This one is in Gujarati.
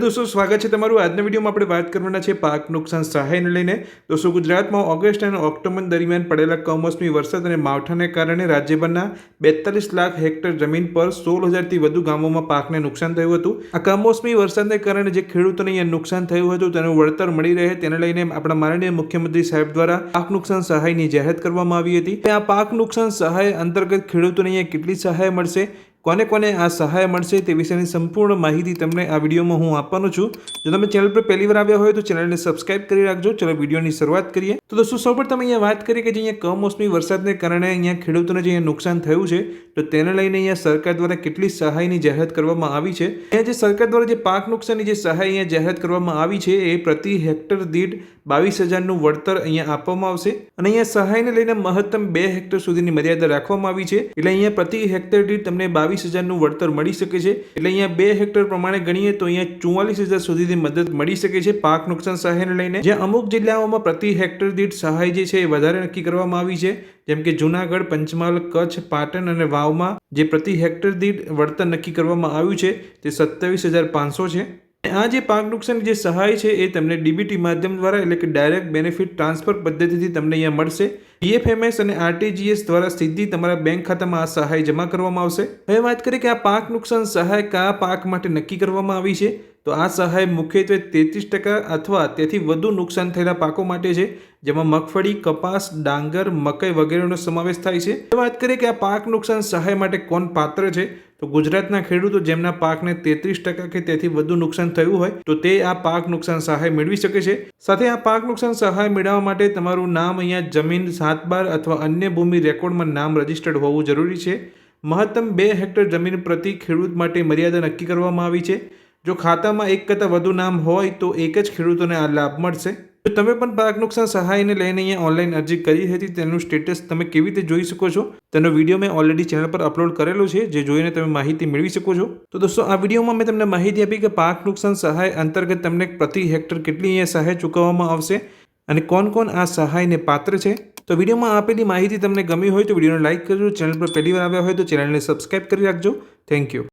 દોસ્તો, સ્વાગત છે તમારું. આજના વિડીયોમાં આપણે વાત કરવાના છે પાક નુકસાન સહાયને લઈને. દોસ્તો, ગુજરાતમાં ઓગસ્ટ અને ઓક્ટોબર દરમિયાન પડેલા કમોસમી વરસાદ અને માવઠાને કારણે રાજ્યભરના બેતાલીસ લાખ હેક્ટર જમીન પર સોળ હજારથી વધુ ગામોમાં પાકને નુકસાન થયું હતું. આ કમોસમી વરસાદને કારણે જે ખેડૂતોને અહીંયા નુકસાન થયું હતું, તેનું વળતર મળી રહે, તેને લઈને આપણા માનનીય મુખ્યમંત્રી સાહેબ દ્વારા પાક નુકસાન સહાયની જાહેરાત કરવામાં આવી હતી. આ પાક નુકસાન સહાય અંતર્ગત ખેડૂતોને અહીંયા કેટલી સહાય મળશે કોને કોને આ સહાય મળશે તે વિશેની સંપૂર્ણ માહિતી તમને આ વિડીયોમાં હું આપવાનો છું. જો તમે ચેનલ પર પહેલી વાર આવ્યા હોય તો ચેનલને સબસ્ક્રાઇબ કરી રાખજો. ચલો વિડીયોની શરૂઆત કરીએ. તો દોસ્તો, સૌપ્રથમ અહીંયા વાત કરીએ કે જે અહીંયા કમોસમી વરસાદને કારણે અહીંયા ખેડૂતોને જે નુકસાન થયું છે, તો તેને લઈને અહીંયા સરકાર દ્વારા કેટલી સહાયની જાહેરાત કરવામાં આવી છે? અહીંયા જે સરકાર દ્વારા જે પાક નુકસાનની જે સહાય અહીંયા જાહેરાત કરવામાં આવી છે, એ પ્રતિ હેક્ટર દીઠ બાવીસ હજારનું વળતર અહીંયા આપવામાં આવશે. અને અહીંયા સહાયને લઈને મહત્તમ બે હેક્ટર સુધીની મર્યાદા રાખવામાં આવી છે. એટલે અહીંયા પ્રતિ હેક્ટર દીઠ તમને બાવીસ હજારનું વળતર મળી શકે છે. એટલે અહીંયા બે હેક્ટર પ્રમાણે ગણીએ તો અહીંયા ચુમ્માલીસ હજાર સુધીની મદદ મળી શકે છે પાક નુકસાન સહાયને લઈને. જ્યાં અમુક જિલ્લાઓમાં પ્રતિ હેક્ટર દીઠ સહાય જે છે એ વધારે નક્કી કરવામાં આવી છે. જેમ કે જુનાગઢ, પંચમહાલ, કચ્છ, પાટણ અને વાવમાં જે પ્રતિ હેક્ટર દીઠ વળતર નક્કી કરવામાં આવ્યું છે તે સત્તાવીસ હજાર પાંચસો છે. આ જે પાક નુકસાન જે સહાય છે એ તમને ડીબીટી માધ્યમ દ્વારા એટલે કે ડાયરેક્ટ બેનિફિટ ટ્રાન્સફર પદ્ધતિથી તમને અહીંયા મળશે. પીએફએમએસ અને આરટીજીએસ દ્વારા સીધી તમારા બેંક ખાતામાં આ સહાય જમા કરવામાં આવશે? હવે વાત કરીએ કે આ પાક નુકસાન સહાય કયા પાક માટે નક્કી કરવામાં આવી છે? તો આ સહાય મુખ્યત્વે તેત્રીસ ટકા અથવા તેથી વધુ નુકસાન થયેલા પાકો માટે છે, જેમાં મગફળી, કપાસ, ડાંગર, મકાઈ વગેરેનો સમાવેશ થાય છે. વાત કરીએ કે આ પાક નુકસાન સહાય માટે કોણ પાત્ર છે? તો ગુજરાતના ખેડૂતો જેમના પાકને તેત્રીસ ટકા કે તેથી વધુ નુકસાન થયું હોય, તો તે આ પાક નુકસાન સહાય મેળવી શકે છે. સાથે આ પાક નુકસાન સહાય મેળવવા માટે તમારું નામ અહીંયા જમીન સાત બાર અથવા અન્ય ભૂમિ રેકોર્ડમાં નામ રજિસ્ટર્ડ હોવું જરૂરી છે. મહત્તમ બે હેક્ટર જમીન પ્રતિ ખેડૂત માટે મર્યાદા નક્કી કરવામાં આવી છે. જો ખાતામાં એક કરતાં વધુ નામ હોય, તો એક જ ખેડૂતોને આ લાભ મળશે. જો તમે પણ પાક નુકસાન સહાયને લઈને અહીંયા ઓનલાઈન અરજી કરી હતી, તેનું સ્ટેટસ તમે કેવી રીતે જોઈ શકો છો? તેનો વીડિયો મેં ઓલરેડી ચેનલ પર અપલોડ કરેલો છે, જે જોઈને તમે માહિતી મેળવી શકો છો. તો દોસ્તો, આ વિડીયોમાં મેં તમને માહિતી આપી કે પાક નુકસાન સહાય અંતર્ગત તમને પ્રતિ હેક્ટર કેટલી અહીંયા સહાય ચૂકવવામાં આવશે અને કોણ કોણ આ સહાયને પાત્ર છે? તો વિડીયોમાં આપેલી માહિતી તમને ગમી હોય તો વિડીયોને લાઇક કરજો. ચેનલ પર પહેલી વાર આવ્યા હોય તો ચેનલને સબસ્ક્રાઇબ કરી રાખજો. Thank you